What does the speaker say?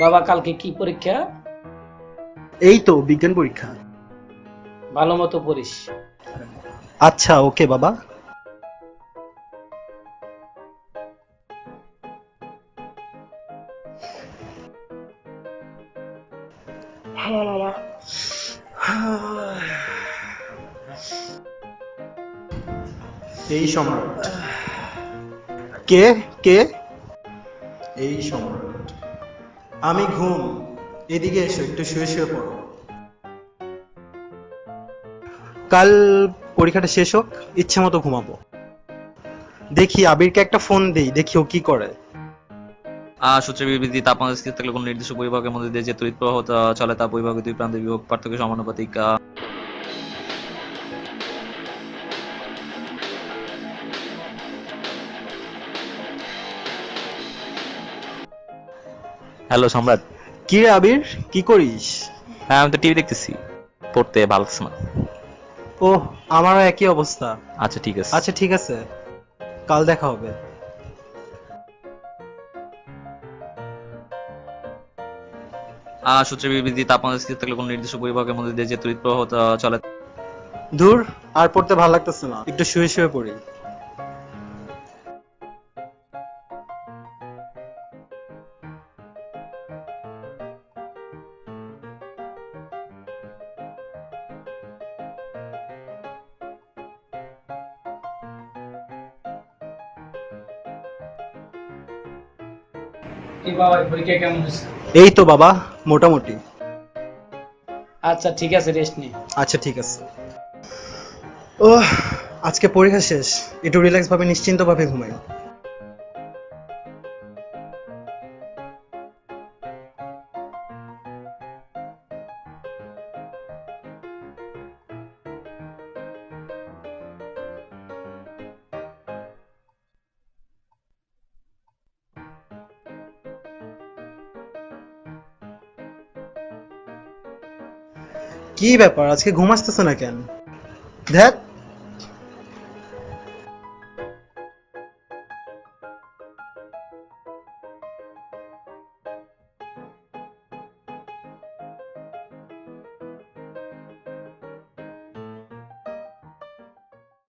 বাবা কালকে কি পরীক্ষা? এই তো বিজ্ঞান পরীক্ষা। ভালো মতো পড়িস। আচ্ছা ওকে বাবা। এই সম্রাট। কে? কে? এই সম্রাট। আমি ঘুম। এদিকে এসো, একটু শুয়ে শুয়ে পড়ো। কাল পরীক্ষাটা শেষ হোক, ইচ্ছে মতো ঘুমাবো। দেখি, আবিরকে একটা ফোন দেই, দেখি ও কি করে। আর সূত্রের বিবৃতি, তাপমাত্রা স্থির থাকলে কোনো নির্দিষ্ট পরিবাহকের মধ্যে দিয়ে যে তড়িৎ প্রবাহ চলে তা পরিবাহকে দুই প্রান্তে বিভব পার্থক্য সমানুপাতিক হ্যালো সম্রাট। কি রে আবির? কি করিস? হ্যাঁ আমি তো টিভি দেখতেছি। পড়তে ভালো লাগছে না। ও আমারও একই অবস্থা। আচ্ছা ঠিক আছে। আচ্ছা ঠিক আছে। কাল দেখা হবে। আহ সূত্রের বিবৃতি তাপমাত্রা স্থির থাকলে কোনো নির্দিষ্ট পরিবাহকের মধ্যে দিয়ে যে তড়িৎ প্রবাহ চলে দূর আর পড়তে ভালো লাগতেছে না। একটু শুয়ে শুয়ে পড়ি। পরীক্ষা কেমন হয়েছে? এই তো বাবা মোটামুটি। আচ্ছা ঠিক আছে রেস্ট নে। আচ্ছা ঠিক আছে। ও আজকে পরীক্ষা শেষ। একটু রিল্যাক্স ভাবে নিশ্চিন্ত ভাবে ঘুমাই। কি ব্যাপার? আজকে ঘুম আসতেছে না কেন? দেখ